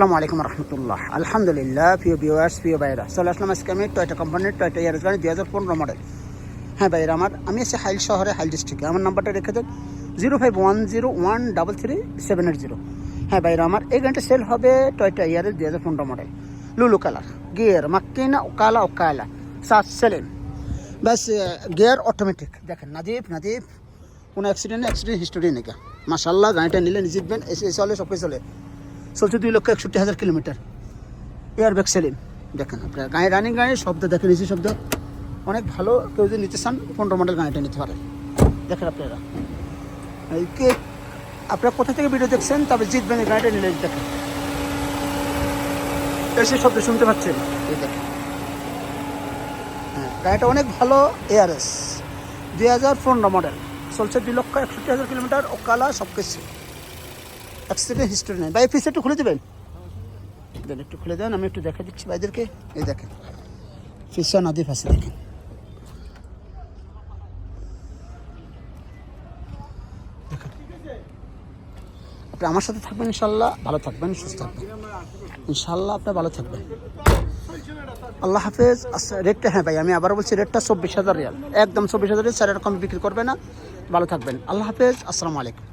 আসসালামু আলাইকুম রহমতুল্লাহ। আলহামদুলিল্লাহ, প্রিয় ভিউয়ার্স প্রিয় ভাইরা চলে আসলাম আজকে আমি টয়টা কোম্পানির টয়টা ইয়ারস গাড়ি দুই হাজার পনেরো মডেল হ্যাঁ ভাইরা আমার আমি আছি হাইল শহরে, হাইল ডিস্ট্রিক্টে আমার নাম্বারটা রেখে দেন zero five one zero one double three seven eight zero হ্যাঁ ভাইরা আমার এই গাড়িটা সেল হবে টয়টা ইয়ারের দুই হাজার পনেরো মডেল লুলু কালার গিয়ার মাক্কিনা ওকালা ওকালা সাত সেলেন ব্যাস গিয়ার অটোমেটিক দেখেন, নাজিব নাজিব। কোনো অ্যাক্সিডেন্ট অ্যাক্সিডেন্ট হিস্টোরি নেই মাসাল্লাহ গাড়িটা নিলে জিতবেন এসে চলে সব চলে। চলছে দুই লক্ষ একষট্টি হাজার কিলোমিটার। এয়ার ব্যাগ সেলিম দেখেন আপনার গাড়ি রানিং গাড়ির শব্দ, দেখেন এসি শব্দ। অনেক ভালো, কেউ যদি নিতে চান, পনেরো মডেল গাড়িটা নিতে পারেন। দেখেন আপনারা। এই কে, আপনারা কোথা থেকে ভিডিও দেখছেন? তবে জিতবেন এই গাড়িটা নিলে দেখেন। এসি শব্দ শুনতে পাচ্ছেন? এই হ্যাঁ গাড়িটা অনেক ভালো এআরএস দুই হাজার পনেরো মডেল চলছে দুই লক্ষ একষট্টি হাজার কিলোমিটার ও কালা সব কিছু অ্যাক্সিডেন্ট হিস্টোরি নেই। ভাই ফিস একটু খুলে দেবেন? দেন একটু খুলে দেন, আমি একটু দেখা দিচ্ছি ভাইদেরকে। এই দেখেন ফিসা নদীর পাশে দেখেন। আপনি আমার সাথে থাকবেন ইনশাল্লাহ ভালো থাকবেন, সুস্থ থাকবেন। ইনশাল্লাহ আপনি ভালো থাকবেন। আল্লাহ হাফেজ। রেটটা হ্যাঁ ভাই, আমি আবার বলছি রেটটা চব্বিশ হাজার রিয়াল। একদম চব্বিশ হাজার স্যার এরকম বিক্রি করবে না। ভালো থাকবেন। আল্লাহ হাফেজ, আসসালামু আলাইকুম।